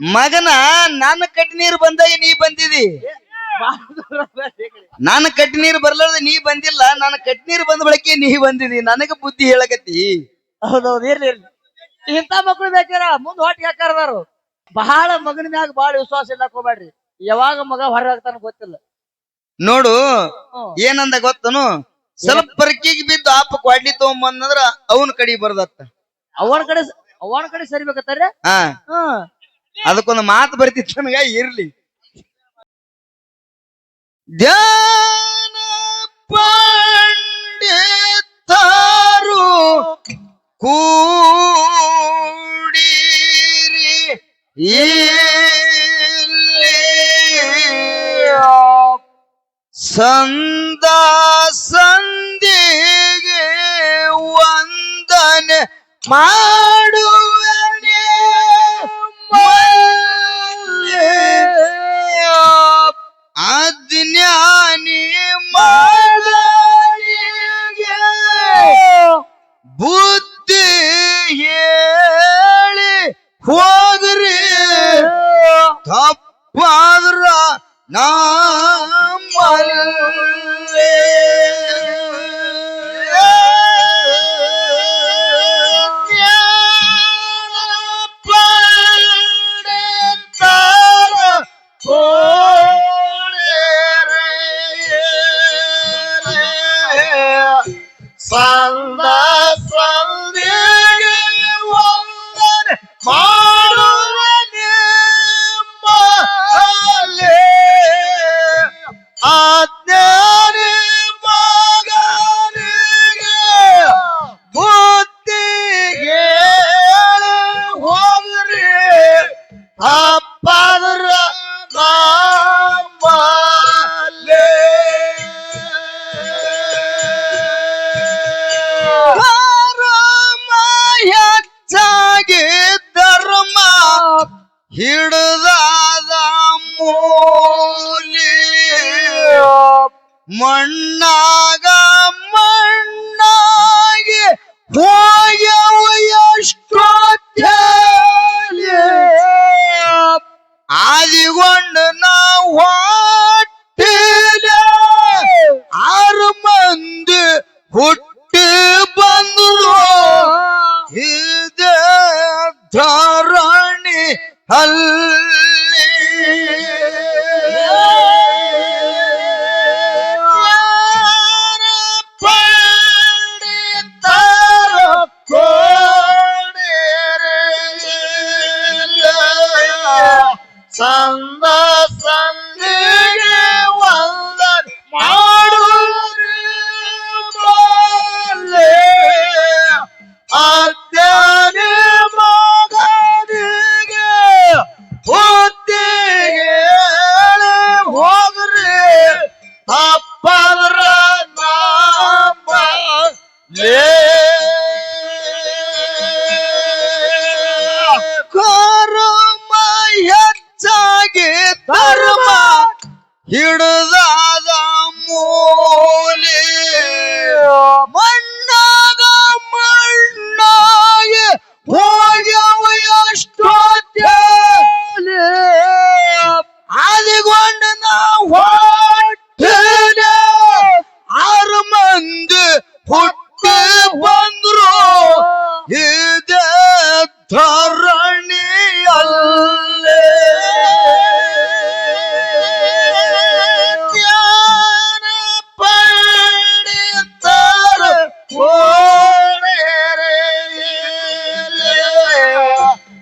ಮಗನ ನನ್ನ ಕಟ್ಟಿ ನೀರು ಬಂದಾಗ ನೀ ಬಂದಿದಿ. ನಾನು ಕಟ್ಟಿ ನೀರು ಬರ್ಲಾರ್ದ ನೀ ಬಂದಿಲ್ಲ ನಾನು ಕಟ್ಟಿ ನೀರು ಬಂದ ಬಳಕೆ ನೀ ಬಂದಿದಿ. ನನಗ ಬುದ್ಧಿ ಹೇಳಕತ್ತಿ. ಹೌದೌದು ಇರ್ಲಿ ಇರ್ಲಿ. ಇಂಥ ಮಕ್ಳು ಬೇಕಾರ ಮುಂದ್ ಹೊಟ್ಟಿಗೆ ಹಾಕಾರದಾರು ಬಹಳ ಮಗನ ಮ್ಯಾಗ ಬಹಳ ವಿಶ್ವಾಸ ಇಲ್ಲ ಹೋಗ್ಬೇಡ್ರಿ. ಯಾವಾಗ ಮಗ ಹೊರಗಾಗ್ತಾನ ಗೊತ್ತಿಲ್ಲ. ನೋಡು ಏನಂದ ಗೊತ್ತನು? ಸ್ವಲ್ಪ ಪರಕಿಗೆ ಬಿದ್ದು ಆಪ ಕ್ವಾಡ್ಲಿ ತಗೊಂಬಂದ್ರ ಅವನ ಕಡಿ ಬರ್ದತ್ತ. ಅವನ ಕಡೆ ಅವನ ಕಡೆ ಸರಿಬೇಕತ್ತಾರೆ? ಹಾ. ಅದಕ್ಕೊಂದು ಮಾತು ಬರ್ತಿತ್ತು ನನಗ ಇರ್ಲಿ. ಧ್ಯಾನ ಕೂಡಿರಿ ಇಲ್ಲಿ ಸಂದ ಸಂದಿಗೆ ವಂದನೆ ಮಾಡುವನೆ ಮಣ್ಣಾಗ ಮಣ್ಣಾಗಿ ಹೋಗ್ಯವ ಎಷ್ಟೋ. ಆದಿಗೊಂಡು ನಾವು ಹೊಟ್ಟಿಲೆ ಆರು ಮಂದಿ ಹುಟ್ಟಿ ಬಂದ್ರು ಇದೆ ಧರಣಿ ಅಲ್ಲಿ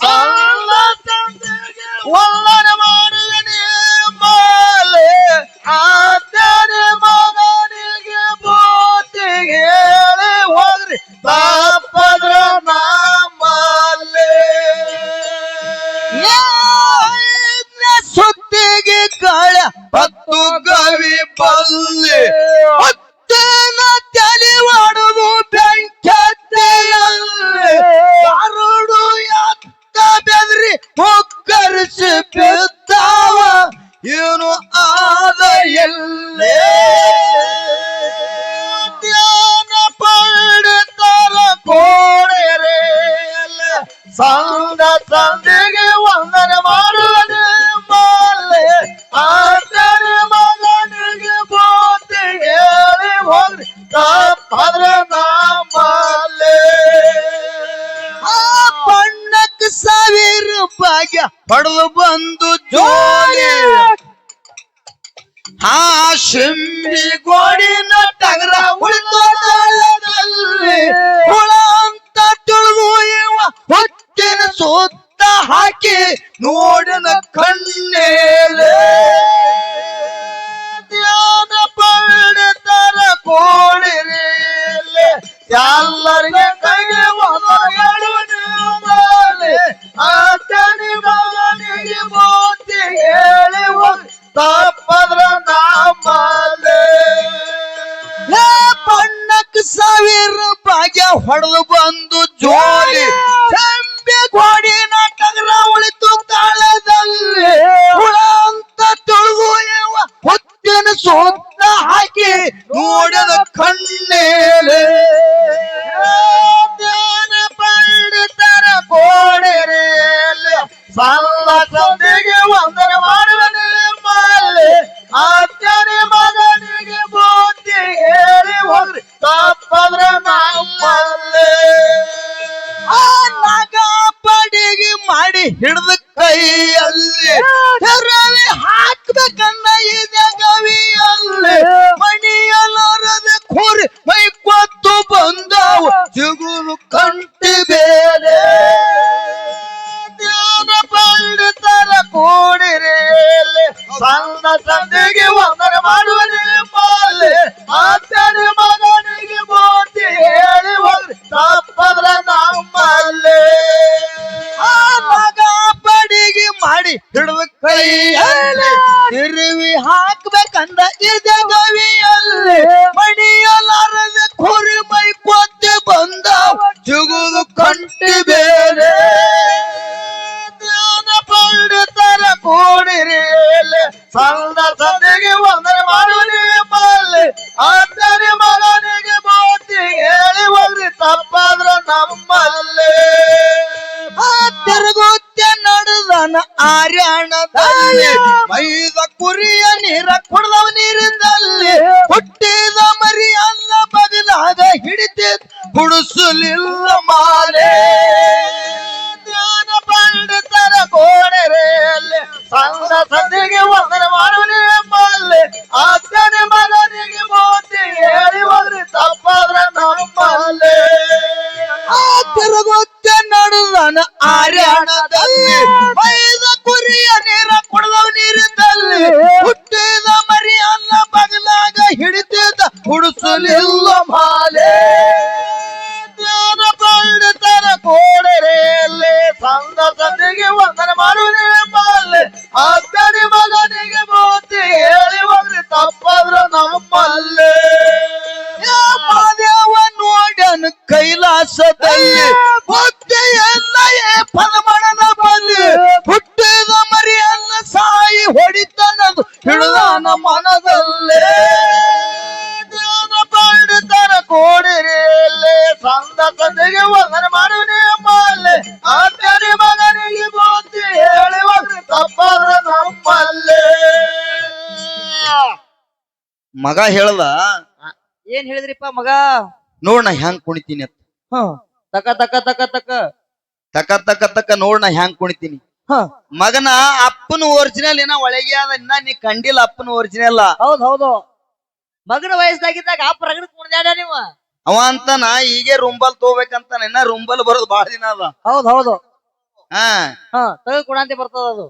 Allah'tan sevgi, ಪಡೆದು ಬಂದು ಜೋಲಿ. ಆ ಶಿಂಬಿ ಗೋಡಿನ ಟಗರ ಉಳಿದೊಡಲದಲ್ಲಿ ಹುಳ ಅಂತ ತುಳುವು ಹೊತ್ತಿನ ಸುತ್ತ ಹಾಕಿ ನೋಡಿನ ಕಣ್ಣೇಲೆ. ಧ್ಯಾನ ಪಡೆದರ ಕೋಡಿರೇಲೆ ಎಲ್ಲ ನೋಡದ ಕಣ್ಣೇಲೆ. ಧ್ಯಾನ ಪಂಡಿತರ ಕೋಣೆರೇಲೆ ಸಲ್ಲ ಸಂದಿಗೆ ವಂದನ ಮಾಡುವ ನಿರ್ಮಲೆ ಅಜ್ಜನೆ ಮಗನಿಗೆ ಬುದ್ಧಿ ಹೇಳಿ ಹೋಗ್ರಿ. ತಪ್ಪದ್ರ ಆ ನಗ ಪಡಿಗೆ ಮಾಡಿ ತಿರುವಿ ಹಾಕ್ಬೇಕಂದ ಇದೆ ಗವಿಯಲ್ಲಿ. ಆರ್ಯಾಣದಲ್ಲಿ ಮೈದ ಕುರಿಯ ನೀರ ಕುಡ್ದವ ನೀರಿನಲ್ಲಿ ಹುಟ್ಟಿದ ಮರಿ ಅಲ್ಲ ಬಗಲಾಗ ಹಿಡಿತಿದ್ ಕುಡಿಸಲಿಲ್ಲ ಮಾಲೆ. ಧ್ಯಾನ ಪಂಡಿತರ ಕೋಣೆರೆಯಲ್ಲಿ ಸಂಘ ಸಂದಿಗೆ ವಂದನ ಮಾಡುವನೇ ಮಲ್ಲೆ ಅಕ್ಕನೆ ಮನನಿಗೆ ಮೋತಿ ಹೇಳಿ ಹೋದ್ರಿ ತಪ್ಪಾದ್ರ ನಮ್ಮಲ್ಲೇ. ತಿರುಗುತ್ತ ನಡುವನ ಆರ್ಯಾಣದಲ್ಲಿ. ಬೈದ ಕುರಿಯ ನೀರ ಕುಡ್ದವ ನೀರಿದ್ದಲ್ಲಿ ಹುಟ್ಟಿದ ಮರಿಯನ್ನ ಬಗಲಾಗ ಹಿಡಿತಿದ್ದ ಹುಡುಸಲಿಲ್ಲ ಮಾಲೆ. ಮಗ ಹೇಳ್ದ ಏನ್ ಹೇಳಿದ್ರಿಪ್ಪ ಮಗ? ನೋಡ್ ನಾ ಹ್ಯಾಂಗ್ ಕುಣಿತೀನಿ ಅಂತ. ಹ. ತಕ ತಕ ತಕ ತಕ. ತಕ ತಕ ತಕ ನೋಡ್ ನಾ ಹ್ಯಾಂಗ್ ಕುಣಿತೀನಿ. ಹ. ಮಗನ ಅಪ್ಪನ ಒರಿಜಿನಲ್ ಏನ ಒಳಗೆ ಅದ ಇನ್ನ ನೀ ಕಂಡಿಲ್ಲ ಅಪ್ಪನ ಒರಿಜಿನಲ್ ಹೌದ್ ಹೌದು. ಮಗನ ವಯಸ್ಸಾಗಿದ್ದಾಗ ಆ ಪ್ರಗಣ ಕುಣಿದ ನೀವ? ಅವ ಅಂತ ನಾ ಹೀಗೆ ರುಂಬಲ್ ತಗೋಬೇಕಂತ ಇನ್ನ ರುಂಬಲ್ ಬರೋದು ಬಹಳ ದಿನ ಅದ. ಹೌದ್ ಹೌದು. ಹಾ. ಹ ತಗ ಕುಣಂತೆ ಬರ್ತದ ಅದು.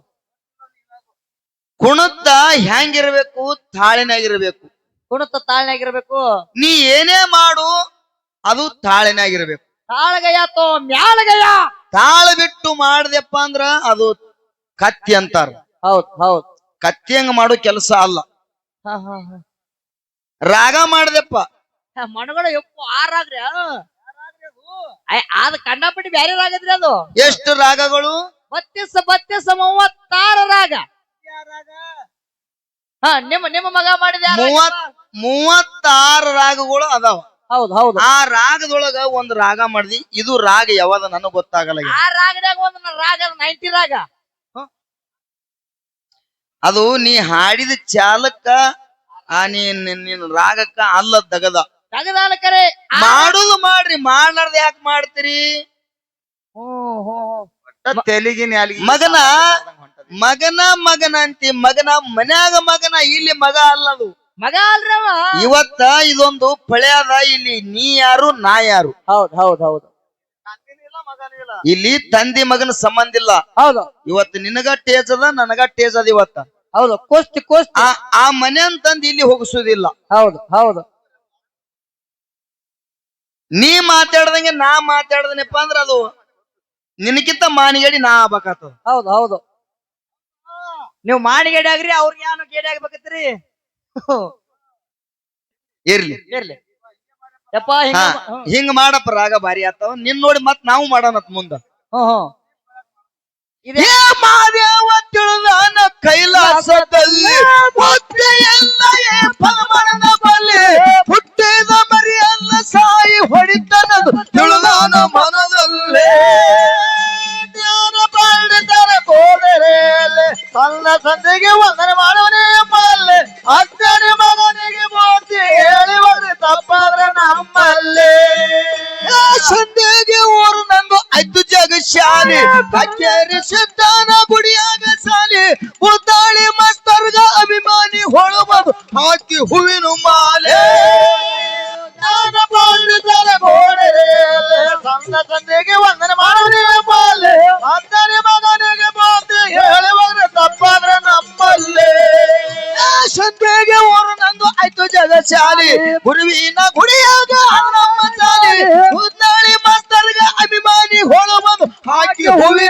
ಕುಣುತ್ತ ಹೆಂಗಿರ್ಬೇಕು ತಾಳಿನಾಗಿರ್ಬೇಕು. ಕುಣತ ತಾಳ್ನಾಗಿರ್ಬೇಕು ನೀ ಏನೇ ಮಾಡು ಅದು ತಾಳಿನಾಗಿರ್ಬೇಕು ತಾಳಗಯ್ಯ ತೋ ಮ್ಯಾಳಗಯ್ಯ? ತಾಳ ಬಿಟ್ಟು ಮಾಡ್ದೆಪ್ಪ ಅಂದ್ರ ಅದು ಕತ್ತಿ ಅಂತಾರ. ಹೌದ್ ಹೌದ್. ಕತ್ತಿ ಹಂಗ ಮಾಡೋ ಕೆಲಸ ಅಲ್ಲ. ಹ ಹ ಹ. ರಾಗ ಮಾಡ್ದೆಪ್ಪ. ಮಣಗಳ ಎಪ್ಪು ಆರಾಗ್ರಿ ಅದ ಕಂಡಪಟ್ಟಿ ಬ್ಯಾರೆ ರಾಗದ್ರಿ ಅದು. ಎಷ್ಟು ರಾಗಗಳು? ಬತ್ತಿಸ ಬತ್ತಿಸ ಮೂವತ್ತಾರು ರಾಗ. ಹ ನಿಮ್ಮ ನಿಮ್ಮ ಮಗ ಮಾಡಿದ ಯಾವ ರಾಗ? ಮೂವತ್ ಮೂವತ್ತಾರು ರಾಗಗಳು ಅದಾವ ಹೌದ್ ಹೌದು ಆ ರಾಗದೊಳಗ ಒಂದ್ ರಾಗ ಮಾಡ್ದಿ ಇದು ರಾಗ ಯಾವಾಗ ನನಗ್ ಗೊತ್ತಾಗಲ್ಲ ಈಗ. ಆ ರಾಗದಾಗ ಒಂದು ನ- ರಾಗ ನೈಂಟಿ ರಾಗ ಅದು ನೀ ಹಾಡಿದ ಚಾಲಕ್ಕ ಆ ನೀನ್ ನಿನ್ ರಾಗಕ್ಕ ಅಲ್ಲ ದಗದ ತಗದಾಲ ಕರೆ ಆ- ಮಾಡುದು ಮಾಡ್ರಿ ಮಾಡ್ಲಾರ್ದ ಯಾಕೆ ಮಾಡ್ತೀರಿ ಹ್ಮ್, ಹ್ಮ್, ಹ್ಮ್. ತೆಲಿಗಿನ ಮಗನ ಮಗನ ಮಗನ ಅಂತಿ ಮಗನ ಮನ್ಯಾಗ ಮಗನ ಇಲ್ಲಿ ಮಗ ಅಲ್ಲದು. ಮಗ ಅಲ್ರಿ ಅವ ಇವತ್ತ ಇದೊಂದು ಪಳೆಯದ ಇಲ್ಲಿ ನೀ ಯಾರು ನಾ ಯಾರು. ಹೌದ್ ಹೌದ್ ಹೌದು. ಇಲ್ಲಿ ತಂದಿ ಮಗನ ಸಂಬಂಧ ಇಲ್ಲ. ಹೌದು. ಇವತ್ತು ನಿನಗ ಟೇಜ್ ಅದ ನನಗ ಟೇಜ್ ಅದ ಇವತ್ತ. ಹೌದು ಕುಸ್ತಿ ಕುಸ್ತಿ. ಆ ಆ ಮನೆ ಅಂತಂದ್ ಇಲ್ಲಿ ಹೋಗಿಸುದಿಲ್ಲ. ಹೌದು ಹೌದು. ನೀ ಮಾತಾಡ್ದಂಗೆ ನಾ ಮಾತಾಡ್ದನಪ್ಪ ಅಂದ್ರ ಅದು ನಿನಕಿಂತ ಮಾನಿಗಡಿ ನಾ ಆಗ್ಬೇಕಾಗ್ತದ. ಹೌದು ಹೌದು. ನೀವು ಮಾಡಿ ಗೇಡಿ ಆಗ್ರಿ ಅವ್ರಿಗೆ ಏನು ಗೇಡಿ ಆಗ್ಬೇಕತ್ರಿ ಇರ್ಲಿ. ಇರ್ಲಿ. ಯಪ್ಪ ಹಿಂಗ ಹಿಂಗ್ ಮಾಡಪ್ಪ ರಾಗ ಭಾರಿ ಆತವ. ನಿನ್ ನೋಡಿ ಮತ್ ನಾವು ಮಾಡೋಣ ಮುಂದ. ಇದೇ. ಮಾದೇವ ತಿಳಿದಾನ ಕೈಲಾಸದಲ್ಲಿ ಫಲಮಣದ ಬಲ್ಲಿ ಹುಟ್ಟಿದ ಮರಿಯಲ್ಲ ಸಾಯಿ ಹೊಡಿತನದು ತಿಳಿದಾನ ಮನದಲ್ಲೇ. ಜ್ಞಾನ ಪಂಡಿತರ ಕೋಣೆರೆಯಲ್ಲಿ ಸಂದ ಸಂದಿಗೆ ವಂದನೆ ಮಾಡುವನೇ ಮಲ್ಲೆ ಅಕ್ಕನೆ ಮಗನಿಗೆ ಮೂರ್ತಿ ಹೇಳುವರೆ ತಪ್ಪಾದ್ರೆ ನಮ್ಮಲ್ಲೇ. ಸಂದೇಗೆ ಊರು ನಂದು ಐದು ಜಗ ಶಾಲೆ. ಕಚೇರಿ ಸಿದ್ದಾನ ಗುಡಿಯಾಗ ಸಾಲಿ. ಉದ್ದಾಳಿ ಮಸ್ತರ್ಗ ಅಭಿಮಾನಿ ಹೊಳಬದು ಹಾಕಿ ಹೂವಿನ ಮಾಲೆ. ಪಂಡಿತರ ಕೋಣೆರೆಯಲ್ಲಿ ಸಂದ ಸಂದಿಗೆ ಚಾಲಿ ಗುರುವಿನ ಗುಡಿಯಾಗ ಚಾಲಿ ಶಾಲಿ ಮಸ್ತರ್ಗ ಅಭಿಮಾನಿ ಹೋಳು ಬಂದು ಹಾಕಿ ಹೋಗಿ